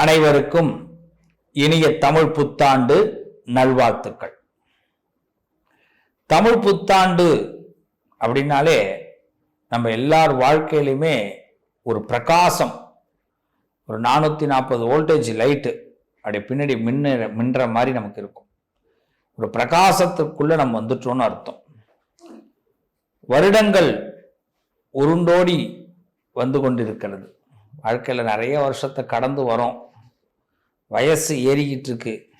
அனைவருக்கும் இனிய தமிழ் புத்தாண்டு நல்வாழ்த்துக்கள். தமிழ் புத்தாண்டு அப்படின்னாலே நம்ம எல்லார் வாழ்க்கையிலுமே ஒரு பிரகாசம். ஒரு நானூற்றி நாற்பது வோல்டேஜ் லைட்டு அப்படி பின்னாடி மின்ன மின்ற மாதிரி நமக்கு இருக்கும். ஒரு பிரகாசத்துக்குள்ளே நம்ம வந்துட்டோம்னு அர்த்தம். வருடங்கள் உருண்டோடி வந்து கொண்டிருக்கிறது. வாழ்க்கையில் நிறைய வருஷத்தை கடந்து வரோம். வயசு ஏறிக்கிட்டு இருக்கு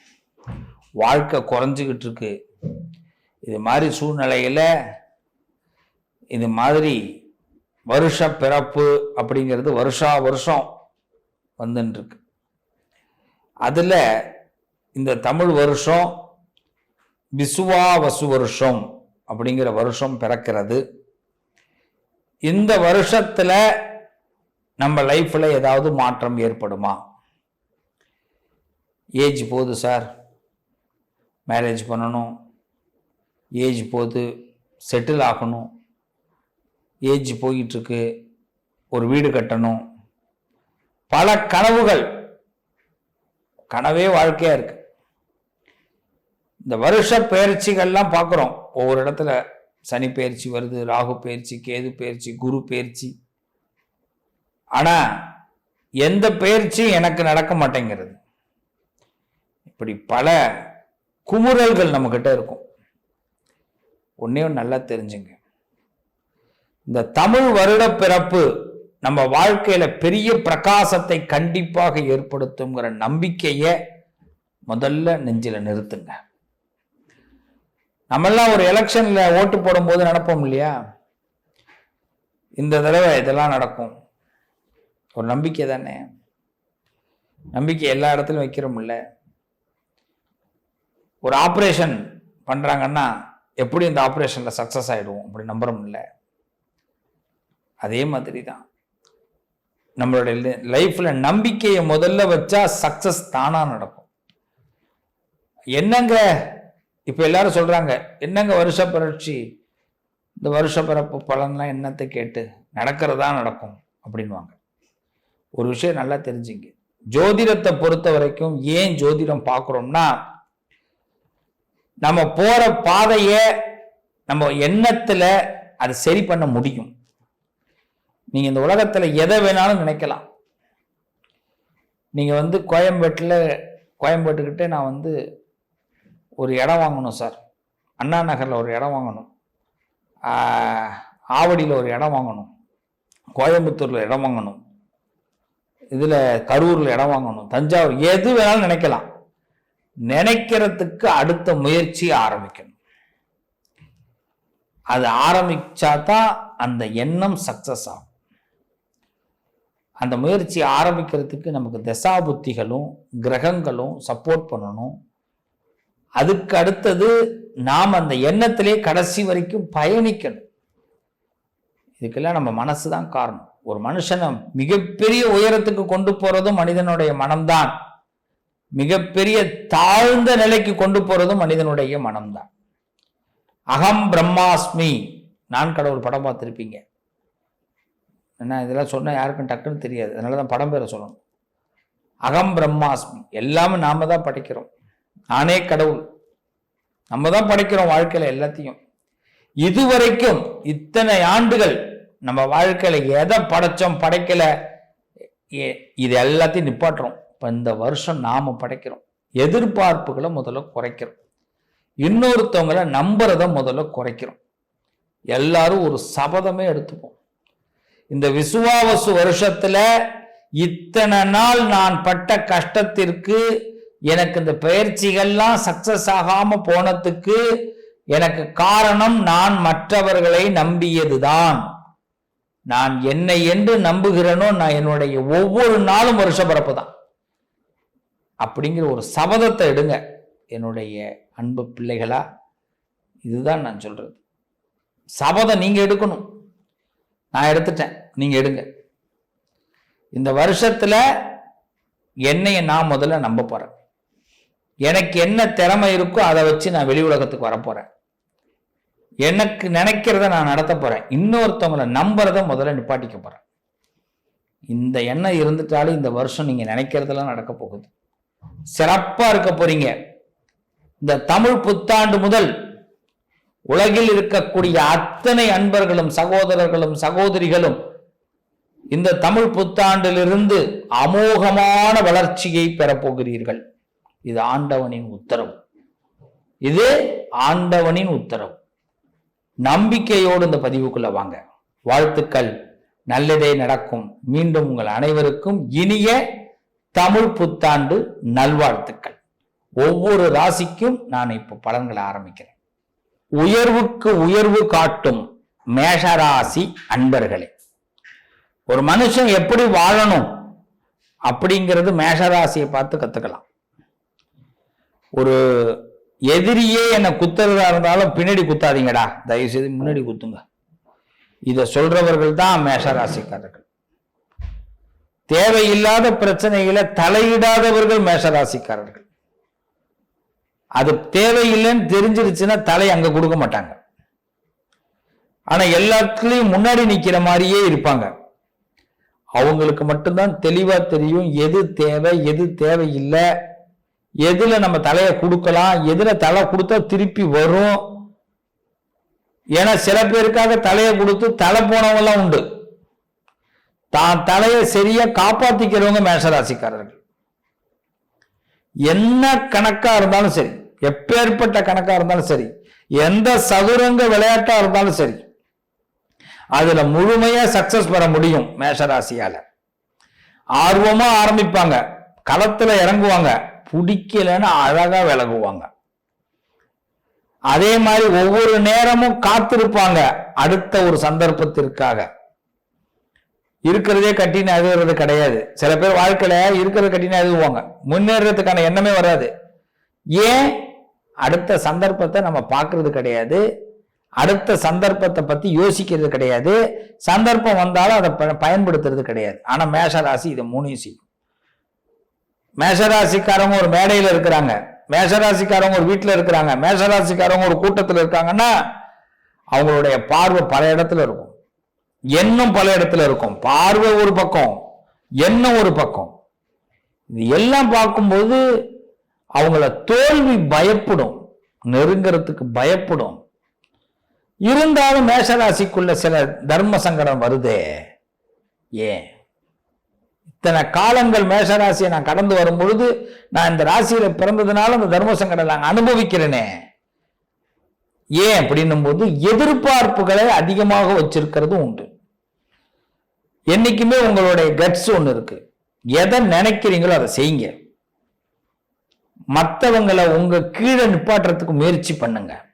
வாழ்க்கை குறைஞ்சிக்கிட்டு இருக்கு இது மாதிரி சூழ்நிலையில் இது மாதிரி வருஷ பிறப்பு அப்படிங்கிறது வருஷா வருஷம் வந்துட்டுருக்கு அதில் இந்த தமிழ் வருஷம் விசுவாவசு வருஷம் அப்படிங்கிற வருஷம் பிறக்கிறது. இந்த வருஷத்தில் நம்ம லைஃப்பில் ஏதாவது மாற்றம் ஏற்படுமா? ஏஜ் போகுது சார். மேரேஜ் பண்ணணும். ஏஜ் போகுது. செட்டில் ஆகணும். ஏஜ் போயிட்டுருக்கு. ஒரு வீடு கட்டணும். பல கனவுகள். கனவே வாழ்க்கையாக இருக்கு. இந்த வருஷ பயிற்சிகள்லாம் பார்க்குறோம் ஒவ்வொரு இடத்துல சனி பயிற்சி வருது ராகு பயிற்சி கேது பயிற்சி குரு பயிற்சி. ஆனால் எந்த பயிற்சியும் எனக்கு நடக்க மாட்டேங்கிறது. இப்படி பல குமுறல்கள் நம்மக்கிட்ட இருக்கும். ஒன்னையும் நல்லா தெரிஞ்சுங்க. இந்த தமிழ் வருட பிறப்பு நம்ம வாழ்க்கையில் பெரிய பிரகாசத்தை கண்டிப்பாக ஏற்படுத்துங்கிற நம்பிக்கையை முதல்ல நெஞ்சில் நிறுத்துங்க. நம்மெல்லாம் ஒரு எலெக்ஷனில் ஓட்டு போடும்போது நடப்போம் இல்லையா? இந்த தடவை இதெல்லாம் நடக்கும். ஒரு நம்பிக்கை தானே? நம்பிக்கை எல்லா இடத்துலையும் வைக்கிறோம்ல. ஒரு ஆப்ரேஷன் பண்ணுறாங்கன்னா எப்படி இந்த ஆப்ரேஷனில் சக்ஸஸ் ஆகிடுவோம் அப்படி நம்புறோம்ல அதே மாதிரி தான் நம்மளுடைய லைஃப்பில் நம்பிக்கையை முதல்ல வச்சா சக்சஸ் தானாக நடக்கும். என்னங்க? இப்போ எல்லாரும் சொல்கிறாங்க என்னங்க வருஷ பரட்சி? இந்த வருஷ பிறப்பு பலன்லாம் என்னத்தை கேட்டு நடக்கிறதா நடக்கும் அப்படின்வாங்க ஒரு விஷயம் நல்லா தெரிஞ்சுங்க. ஜோதிடத்தை பொறுத்த வரைக்கும் ஏன் ஜோதிடம் பார்க்குறோம்னா நம்ம போற பாதையை நம்ம எண்ணத்துல அதை சரி பண்ண முடியும். நீங்க இந்த உலகத்துல எதை வேணாலும் நினைக்கலாம். நீங்க வந்து கோயம்பேட்டில் கோயம்பேட்டுக்கிட்டே நான் வந்து ஒரு இடம் வாங்கணும் சார். அண்ணா நகரில் ஒரு இடம் வாங்கணும். ஆவடியில் ஒரு இடம் வாங்கணும். கோயம்புத்தூரில் இடம் வாங்கணும். இதில் கரூரில் இடம் வாங்கணும். தஞ்சாவூர் எது வேணாலும் நினைக்கலாம். நினைக்கிறதுக்கு அடுத்த முயற்சி ஆரம்பிக்கணும். அது ஆரம்பிச்சா தான் அந்த எண்ணம் சக்சஸ் ஆகும். அந்த முயற்சி ஆரம்பிக்கிறதுக்கு நமக்கு தசாபுத்திகளும் கிரகங்களும் சப்போர்ட் பண்ணணும். அதுக்கு அடுத்தது நாம் அந்த எண்ணத்திலே கடைசி வரைக்கும் பயணிக்கணும். இதுக்கெல்லாம் நம்ம மனசு தான் காரணம். ஒரு மனுஷனை மிகப்பெரிய உயரத்துக்கு கொண்டு போகிறதும் மனிதனுடைய மனம்தான். மிகப்பெரிய தாழ்ந்த நிலைக்கு கொண்டு போறதும் மனிதனுடைய மனம்தான். அகம் பிரம்மாஸ்மி. நான் கடவுள் படம் பார்த்துருப்பீங்க. என்ன இதெல்லாம் சொன்னால் யாருக்கும் டக்குன்னு தெரியாது. அதனால தான் படம் பேரை சொல்லணும். அகம் பிரம்மாஸ்மி. எல்லாமே நாம தான் படைக்கிறோம். நானே கடவுள். நம்ம தான் படைக்கிறோம் வாழ்க்கையில் எல்லாத்தையும். இதுவரைக்கும் இத்தனை ஆண்டுகள் நம்ம வாழ்க்கையில் எதை படைச்சோம் படைக்கலை இது எல்லாத்தையும் நிப்பாட்டுறோம். இப்போ இந்த வருஷம் நாம் படைக்கிறோம். எதிர்பார்ப்புகளை முதல்ல குறைக்கிறோம். இன்னொருத்தவங்கள நம்புறத முதல்ல குறைக்கிறோம். எல்லாரும் ஒரு சபதமே எடுத்துப்போம். இந்த விசுவாவசு வருஷத்துல இத்தனை நாள் நான் பட்ட கஷ்டத்திற்கு எனக்கு இந்த பயிற்சிகள்லாம் சக்சஸ் ஆகாம போனதுக்கு எனக்கு காரணம் நான் மற்றவர்களை நம்பியதுதான். நான் என்னை என்று நம்புகிறேனோ நான் என்னுடைய ஒவ்வொரு நாளும் வருஷ பிறப்பு தான் அப்படிங்கிற ஒரு சபதத்தை எடுங்க. என்னுடைய அன்பு பிள்ளைகளா இதுதான் நான் சொல்றது. சபதம் நீங்க எடுக்கணும். நான் எடுத்துட்டேன். நீங்க எடுங்க. இந்த வருஷத்துல என்னைய நான் முதல்ல நம்ப போறேன். எனக்கு என்ன திறமை இருக்கோ அதை வச்சு நான் வெளி உலகத்துக்கு வரப்போறேன் எனக்கு நினைக்கிறத நான் நடத்த போறேன். இன்னொருத்தவங்களை நம்புறத முதல்ல நிப்பாட்டிக்க போறேன். இந்த எண்ணம் இருந்துட்டாலும் இந்த வருஷம் நீங்க நினைக்கிறதெல்லாம் நடக்க போகுது. சிறப்பா இருக்க போறீங்க. இந்த தமிழ் புத்தாண்டு முதல் உலகில் இருக்கக்கூடிய அத்தனை அன்பர்களும் சகோதரர்களும் சகோதரிகளும் இந்த தமிழ் புத்தாண்டிலிருந்து அமோகமான வளர்ச்சியை பெறப்போகிறீர்கள் இது ஆண்டவனின் உத்தரவு. இது ஆண்டவனின் உத்தரவு. நம்பிக்கையோடு இந்த பதிவுக்குள்ள வாங்க. வாழ்த்துக்கள். நல்லதே நடக்கும். மீண்டும் உங்கள் அனைவருக்கும் இனிய தமிழ் புத்தாண்டு நல்வாழ்த்துக்கள். ஒவ்வொரு ராசிக்கும் நான் இப்போ பலன்களை ஆரம்பிக்கிறேன். உயர்வுக்கு உயர்வு காட்டும் மேஷராசி அன்பர்களே ஒரு மனுஷன் எப்படி வாழணும் அப்படிங்கிறது மேஷராசியை பார்த்து கத்துக்கலாம். ஒரு எதிரியே என்னை குத்துறதா இருந்தாலும் பின்னாடி குத்தாதீங்கடா. தயவு செய்து முன்னாடி குத்துங்க. இதை சொல்றவர்கள் தான் மேஷராசிக்காரர்கள் தேவையில்லாத பிரச்சனைகளை தலையிடாதவர்கள் மேஷராசிக்காரர்கள். அது தேவையில்லைன்னு தெரிஞ்சிருச்சுன்னா தலை அங்க கொடுக்க மாட்டாங்க. ஆனா எல்லாத்துலயும் முன்னாடி நிக்கிற மாதிரியே இருப்பாங்க. அவங்களுக்கு மட்டும்தான் தெளிவா தெரியும் எது தேவை எது தேவையில்லை எதுல நம்ம தலையை கொடுக்கலாம் எதுல தலை கொடுத்தா திருப்பி வரும். ஏன்னா சில பேருக்காக தலையை கொடுத்து தலை போனவங்கலாம் உண்டு. தான் தலையை சரியா காப்பாத்திக்கிறவங்க மேஷராசிக்காரர்கள். என்ன கணக்கா இருந்தாலும் சரி எப்பேற்பட்ட கணக்கா இருந்தாலும் சரி எந்த சதுரங்க விளையாட்டா இருந்தாலும் சரி அதுல முழுமையா சக்சஸ் பெற முடியும் மேஷராசியால. ஆர்வமா ஆரம்பிப்பாங்க களத்துல இறங்குவாங்க பிடிக்கலன்னு அழகா விலகுவாங்க. அதே மாதிரி ஒவ்வொரு நேரமும் காத்திருப்பாங்க அடுத்த ஒரு சந்தர்ப்பத்திற்காக. இருக்கிறதே கட்டின்னு அழுகிறது கிடையாது. சில பேர் வாழ்க்கையில இருக்கிறத கட்டின்னு அழுகுவாங்க. முன்னேறதுக்கான எண்ணமே வராது. ஏன்? அடுத்த சந்தர்ப்பத்தை நம்ம பார்க்கறது கிடையாது. அடுத்த சந்தர்ப்பத்தை பத்தி யோசிக்கிறது கிடையாது. சந்தர்ப்பம் வந்தாலும் அதை ப- பயன்படுத்துறது கிடையாது. ஆனா மேஷராசி இதை மூணையும் செய்யும். மேஷராசிக்காரங்க ஒரு மேடையில இருக்கிறாங்க. மேஷராசிக்காரவங்க ஒரு வீட்டில் இருக்கிறாங்க. மேஷராசிக்காரவங்க ஒரு கூட்டத்தில் இருக்காங்கன்னா அவங்களுடைய பார்வை பல இடத்துல இருக்கும். எண்ணம் பல இடத்துல இருக்கும். பார்வை ஒரு பக்கம் எண்ணம் ஒரு பக்கம். இது எல்லாம் பார்க்கும்போது அவங்கள தோல்வி பயப்படும். நெருங்கிறதுக்கு பயப்படும். இருந்தாலும் மேஷராசிக்குள்ள சில தர்ம சங்கடம் வருதே. ஏன்? இத்தனை காலங்கள் மேஷராசியை நான் கடந்து வரும் பொழுது நான் இந்த ராசியில பிறந்ததுனால அந்த தர்ம சங்கடம் நான் அனுபவிக்கிறேனே. ஏன் அப்படின்னும் போது எதிர்பார்ப்புகளை அதிகமாக வச்சிருக்கிறது உண்டு. என்னைக்குமே உங்களுடைய கட்ஸ் ஒன்று இருக்கு. எதை நினைக்கிறீங்களோ அதை செய்யுங்க. மற்றவங்களை உங்க கீழே நிப்பாட்டுறதுக்கு முயற்சி பண்ணுங்க.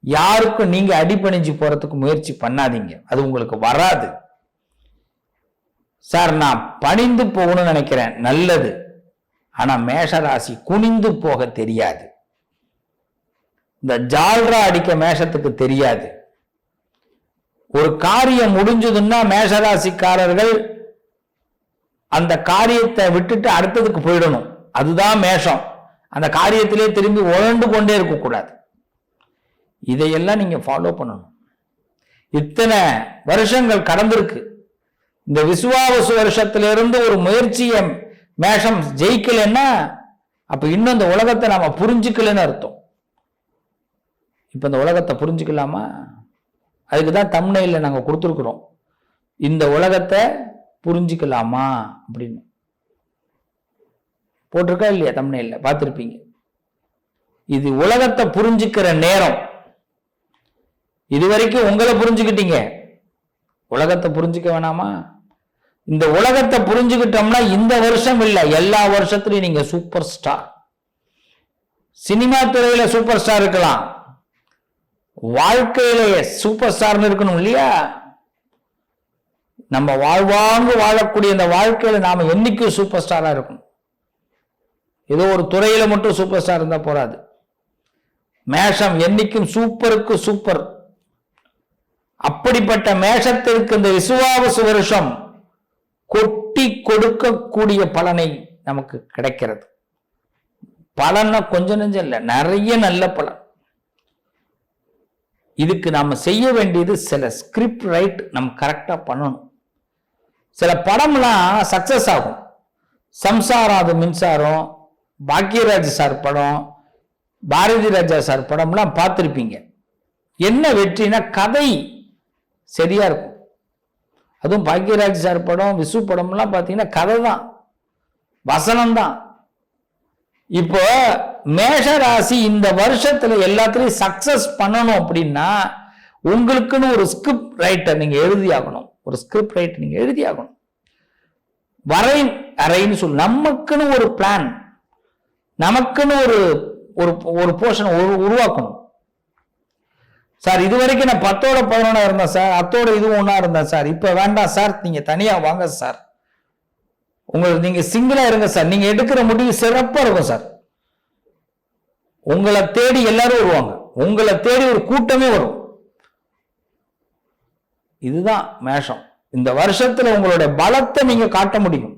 யாருக்கும் நீங்க அடிபணிஞ்சு போறதுக்கு முயற்சி பண்ணாதீங்க. அது உங்களுக்கு வராது. சார் நான் பணிந்து போகணும்னு நினைக்கிறேன். நல்லது. ஆனா மேஷராசி குனிந்து போக தெரியாது. இந்த ஜால்ரா அடிக்க மேஷத்துக்கு தெரியாது. ஒரு காரியம் முடிஞ்சதுன்னா மேஷராசிக்காரர்கள் அந்த காரியத்தை விட்டுட்டு அடுத்ததுக்கு போயிடணும். அதுதான் மேஷம். அந்த காரியத்திலே திரும்பி உழண்டு கொண்டே இருக்கக்கூடாது. இதையெல்லாம் நீங்க ஃபாலோ பண்ணணும். இத்தனை வருஷங்கள் கடந்திருக்கு. இந்த விசுவாவசு வருஷத்திலிருந்து ஒரு முயற்சியை மேஷம் ஜெயிக்கலைன்னா அப்ப இன்னும் இந்த உலகத்தை நாம புரிஞ்சுக்கலன்னு அர்த்தம். இப்போ இந்த உலகத்தை புரிஞ்சுக்கலாமா? அதுக்கு தான் தமிழ்ல நாங்கள் கொடுத்துருக்குறோம். இந்த உலகத்தை புரிஞ்சுக்கலாமா அப்படின்னு. போட்டிருக்கா இல்லையா தமிழ்ல பார்த்துருப்பீங்க. இது உலகத்தை புரிஞ்சுக்கிற நேரம். இதுவரைக்கும் உங்களை புரிஞ்சுக்கிட்டீங்க. உலகத்தை புரிஞ்சுக்க வேணாமா? இந்த உலகத்தை புரிஞ்சுக்கிட்டோம்னா இந்த வருஷம் இல்லை எல்லா வருஷத்துலையும் நீங்க சூப்பர் ஸ்டார் சினிமா துறையில சூப்பர் ஸ்டார் இருக்கலாம். வாழ்க்கையிலேயே சூப்பர் ஸ்டார்னு இருக்கணும் இல்லையா? நம்ம வாழ்வாங்கு வாழக்கூடிய இந்த வாழ்க்கையில நாம என்னைக்கும் சூப்பர் ஸ்டாரா இருக்கணும். ஏதோ ஒரு துறையில மட்டும் சூப்பர் ஸ்டார் இருந்தா போறாது. மேஷம் என்னைக்கும் சூப்பருக்கு சூப்பர் அப்படிப்பட்ட மேஷத்திற்கு இந்த விசுவாவசு வருஷம் கொட்டி கொடுக்கக்கூடிய பலனை நமக்கு கிடைக்கிறது. பலன்னா கொஞ்சம் நெஞ்சம் இல்லை நிறைய நல்ல பலன். இதுக்கு நம்ம செய்ய வேண்டியது சில ஸ்கிரிப்ட் ரைட் நம்ம கரெக்டாக பண்ணணும். சில படம்லாம் சக்ஸஸ் ஆகும். சம்சாரம் அது மின்சாரம் பாக்கியராஜ் சார் படம் பாரதி ராஜா சார் படம்லாம் பார்த்துருப்பீங்க. என்ன வெற்றினா கதை சரியா இருக்கும். அதுவும் பாக்கியராஜ் சார் படம் விசு படம்லாம் பார்த்தீங்கன்னா கதை தான் வசனம் தான் இப்போ மேஷ ராசி இந்த வருஷத்துல எல்லாத்துலயும் சக்சஸ் பண்ணணும் அப்படின்னா உங்களுக்குன்னு ஒரு ஸ்கிரிப்ட் ரைட்டர் நீங்க எழுதி ஆகணும். ஒரு ஸ்கிரிப்ட் ரைட்டர் நீங்க எழுதி ஆகணும். வரை அறைன்னு சொல்லு நமக்குன்னு ஒரு பிளான் நமக்குன்னு ஒரு ஒரு ஒரு போர்ஷன் உருவாக்கணும். சார் இது வரைக்கும் நான் பத்தோட பதினொன்னா இருந்தேன் சார் அத்தோட இதுவும் ஒன்றா இருந்தேன் சார். இப்போ வேண்டாம் சார் நீங்க தனியா வாங்க சார். உங்களுக்கு நீங்க சிங்கிளா இருங்க சார் நீங்க எடுக்கிற முடிவு சிறப்பா இருக்கும் சார் உங்களை தேடி எல்லாரும் வருவாங்க. உங்களை தேடி ஒரு கூட்டமே வரும். இதுதான் மேஷம். இந்த வருஷத்துல உங்களுடைய பலத்தை நீங்க காட்ட முடியும்.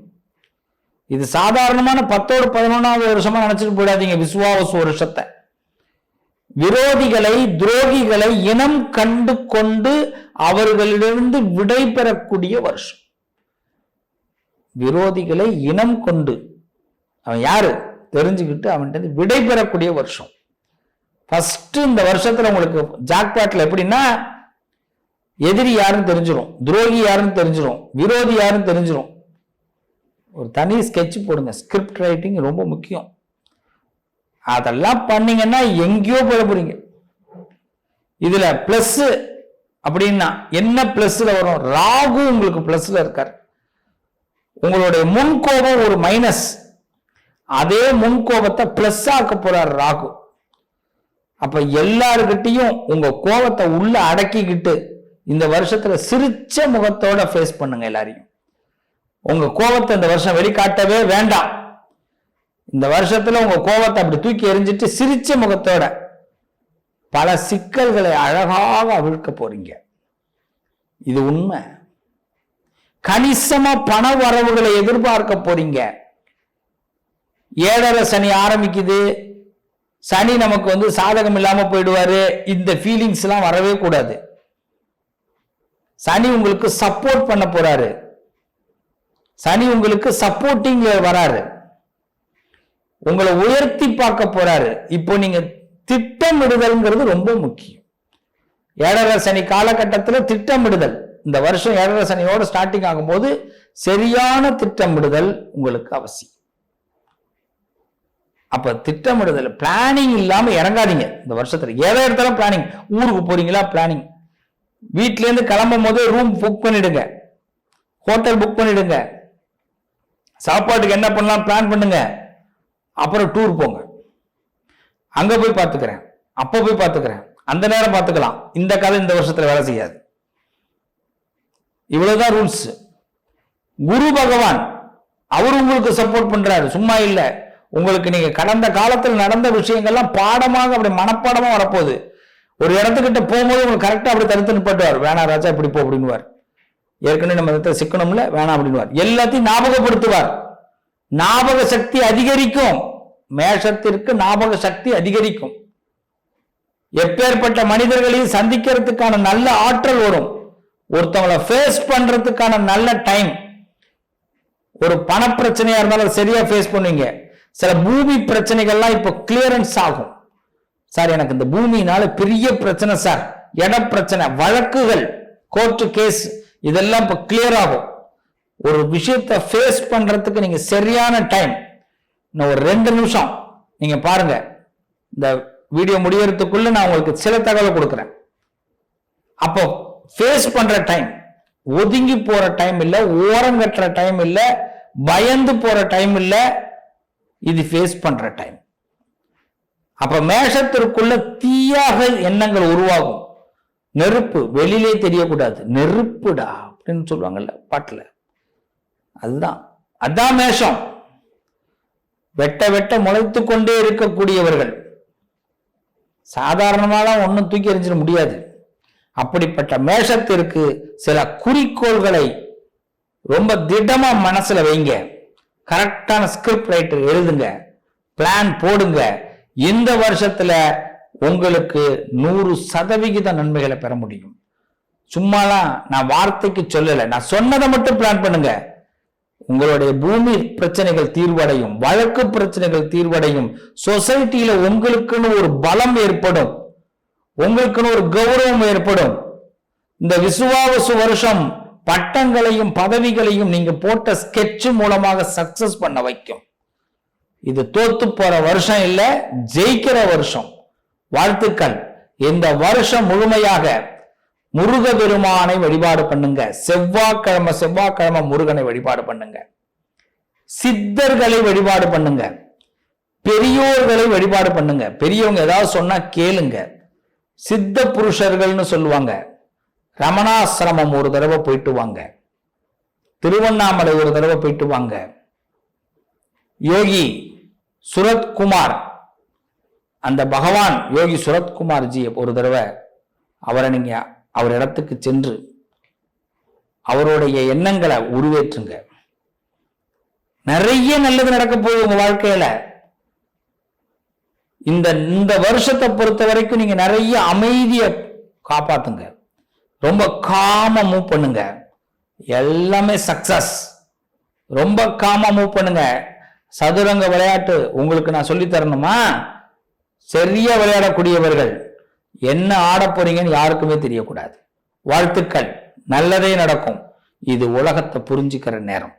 இது சாதாரணமான பத்தோடு பதினொன்றாவது வருஷமா நினைச்சிட்டு போயிடாதீங்க விசுவாவசு வருஷத்தை. விரோதிகளை துரோகிகளை இனம் கண்டு கொண்டு அவர்களிடமிருந்து விடை பெறக்கூடிய வருஷம். விரோதிகளை இனம் கொண்டு அவன் யாரு? தெரிஞ்சுக்கிட்டு அவன்கிட்ட விடை பெறக்கூடிய வருஷம். ஃபர்ஸ்ட் இந்த வருஷத்துல உங்களுக்கு ஜாக்பாட்ல எப்படின்னா எதிரி யாருன்னு தெரிஞ்சிடும் துரோகி யாருன்னு தெரிஞ்சிடும் விரோதி யாருன்னு தெரிஞ்சிடும் ஒரு தனி ஸ்கெட்ச் போடுங்க ஸ்கிரிப்ட் ரைட்டிங் ரொம்ப முக்கியம். அதெல்லாம் பண்ணீங்கன்னா எங்கேயோ போட போறீங்க. இதுல பிளஸ் அப்படின்னா என்ன பிளஸ்ல வரும்? ராகு உங்களுக்கு பிளஸ்ல இருக்கார். உங்களுடைய முன்கோபம் ஒரு மைனஸ் அதே முன்கோபத்தை பிளஸ் ஆக்க போறார் ராகு. அப்ப எல்லாருக்கிட்டையும் உங்க கோபத்தை உள்ள அடக்கிக்கிட்டு இந்த வருஷத்துல சிரிச்ச முகத்தோட ஃபேஸ் பண்ணுங்க எல்லாரையும். உங்க கோபத்தை இந்த வருஷம் வெளிக்காட்டவே வேண்டாம். இந்த வருஷத்துல உங்க கோபத்தை அப்படி தூக்கி எறிஞ்சிட்டு சிரிச்ச முகத்தோட பல சிக்கல்களை அழகாக அவிழ்க்க போறீங்க. இது உண்மை. கணிசமா பண வரவுகளை எதிர்பார்க்க போறீங்க. ஏழரை சனி ஆரம்பிக்குது. சனி நமக்கு வந்து சாதகம் இல்லாம போயிடுவாரு. இந்த ஃபீலிங்ஸ் எல்லாம் வரவே கூடாது. சனி உங்களுக்கு சப்போர்ட் பண்ண போறாரு. சனி உங்களுக்கு சப்போர்ட்டிங்ல வராரு. உங்களை உயர்த்தி பார்க்க போறாரு. இப்போ நீங்க திட்டமிடுதல்ங்கிறது ரொம்ப முக்கியம். ஏழரை சனி காலகட்டத்தில் திட்டமிடுதல். இந்த வருஷம் ஏழரை சனியோட ஸ்டார்டிங் ஆகும்போது சரியான திட்டமிடுதல் உங்களுக்கு அவசியம். அப்ப திட்டமிடுதல் பிளானிங் இல்லாம இறங்காதீங்க. இந்த வருஷத்துல எதை எடுத்தாலும் பிளானிங் ஊருக்கு போறீங்களா? பிளானிங் வீட்ல இருந்து கிளம்பும் போதே ரூம் புக் பண்ணிடுங்க. ஹோட்டல் புக் பண்ணிடுங்க. சாப்பாட்டுக்கு என்ன பண்ணலாம்? பிளான் பண்ணுங்க. அப்புறம் டூர் போங்க. அங்க போய் பார்த்துக்கிறேன். அப்போ போய் பார்த்துக்கிறேன். அந்த நேரம் பார்த்துக்கலாம். இந்த கதை இந்த வருஷத்துல வேலை செய்யாது. இவ்வளவுதான் ரூல்ஸ் குரு பகவான் அவர் உங்களுக்கு சப்போர்ட் பண்றாரு. சும்மா இல்லை. உங்களுக்கு நீங்க கடந்த காலத்தில் நடந்த விஷயங்கள்லாம் பாடமாக அப்படி மனப்பாடமா வரப்போகுது. ஒரு இடத்துக்கிட்ட போகும்போது உங்களுக்கு கரெக்டாக அப்படி தடுத்து நிப்பாட்டுவார். வேணா ராஜா இப்படி போ அப்படின்னுவார். ஏற்கனவே நம்ம இடத்துல சிக்கணும்ல? வேணாம் அப்படின்வார் எல்லாத்தையும் ஞாபகப்படுத்துவார். ஞாபக சக்தி அதிகரிக்கும். மேஷத்திற்கு ஞாபக சக்தி அதிகரிக்கும். எப்பேற்பட்ட மனிதர்களையும் சந்திக்கிறதுக்கான நல்ல ஆற்றல் வரும். ஒருத்தவங்களை ஃபேஸ் பண்றதுக்கான நல்ல டைம் ஒரு பண பிரச்சனையா இருந்தாலும் சரியா ஃபேஸ் பண்ணுவீங்க. சில பூமி பிரச்சனைகள்லாம் இப்போ கிளியரன்ஸ் ஆகும். சார் எனக்கு இந்த பூமினால பெரிய பிரச்சனை சார் இட பிரச்சனை வழக்குகள் கோர்ட்டு கேஸ் இதெல்லாம் இப்போ கிளியர் ஆகும். ஒரு விஷயத்த ஃபேஸ் பண்றதுக்கு நீங்க சரியான டைம் இன்னும் ஒரு ரெண்டு நிமிஷம். நீங்க பாருங்க. இந்த வீடியோ முடியறதுக்குள்ள நான் உங்களுக்கு சில தகவல் கொடுக்குறேன். அப்போ ஃபேஸ் பண்ற டைம் ஒதுங்கி போற டைம் இல்ல ஓரம் கட்டுற டைம் இல்ல பயந்து போற டைம் இல்ல இது ஃபேஸ் பண்ற டைம் அப்ப மேஷத்திற்குள்ள தீயாக எண்ணங்கள் உருவாகும். நெருப்பு வெளியிலே தெரியக்கூடாது. நெருப்புடா அப்படின்னு சொல்லுவாங்கல்ல பாட்டுல. அதுதான். அதான் மேஷம். வெட்ட வெட்ட முளைத்து கொண்டே இருக்கக்கூடியவர்கள். சாதாரணமாலாம் ஒன்றும் தூக்கி எறிஞ்சிட முடியாது. அப்படிப்பட்ட மேஷத்திற்கு சில குறிக்கோள்களை ரொம்ப திடமா மனசுல வைங்க. கரெக்டான ஸ்கிரிப்ட் ரைட்டர் எழுதுங்க. பிளான் போடுங்க. இந்த வருஷத்துல உங்களுக்கு நூறு சதவிகித நன்மைகளை பெற முடியும். சும்மாலாம் நான் வார்த்தைக்கு சொல்லலை. நான் சொன்னதை மட்டும் பிளான் பண்ணுங்க. உங்களுடைய பூமி பிரச்சனைகள் தீர்வடையும். வழக்கு பிரச்சனைகள் தீர்வடையும். சொசைட்டியில உங்களுக்குன்னு ஒரு பலம் ஏற்படும். உங்களுக்குன்னு ஒரு கௌரவம் ஏற்படும். இந்த விசுவாவசு வருஷம் பட்டங்களையும் பதவிகளையும் நீங்க போட்ட ஸ்கெட்ச் மூலமாக சக்சஸ் பண்ண வைக்கும். இது தோத்து போற வருஷம் இல்ல ஜெயிக்கிற வருஷம். வாழ்த்துக்கள். இந்த வருஷம் முழுமையாக முருக பெருமானை வழிபாடு பண்ணுங்க. செவ்வாய்க்கிழமை செவ்வாய்க்கிழமை முருகனை வழிபாடு பண்ணுங்க. சித்தர்களை வழிபாடு பண்ணுங்க. பெரியோர்களை வழிபாடு பண்ணுங்க. பெரியவங்க ஏதாவது சொன்னா கேளுங்க. சித்த புருஷர்கள்னு சொல்லுவாங்க. ரமணாசிரமம் ஒரு தடவை போயிட்டு வாங்க. திருவண்ணாமலை ஒரு தடவை போயிட்டு வாங்க. யோகி சுரத்குமார் அந்த பகவான் யோகி சுரத்குமார்ஜி ஒரு தடவை அவரை நீங்க அவர் இடத்துக்கு சென்று அவருடைய எண்ணங்களை உருவேற்றுங்க. நிறைய நல்லது நடக்க போகுது உங்க வாழ்க்கையில. இந்த இந்த வருஷத்தை பொறுத்த வரைக்கும் நீங்க நிறைய அமைதியை காப்பாத்துங்க. ரொம்ப காம மூவ் பண்ணுங்க. எல்லாமே சக்சஸ் ரொம்ப காம மூவ் பண்ணுங்க. சதுரங்க விளையாட்டு உங்களுக்கு நான் சொல்லி தரணுமா? சரியா விளையாடக்கூடியவர்கள். என்ன ஆட போறீங்கன்னு யாருக்குமே தெரியக்கூடாது. வாழ்த்துக்கள். நல்லதே நடக்கும். இது உலகத்தை புரிஞ்சுக்கிற நேரம்.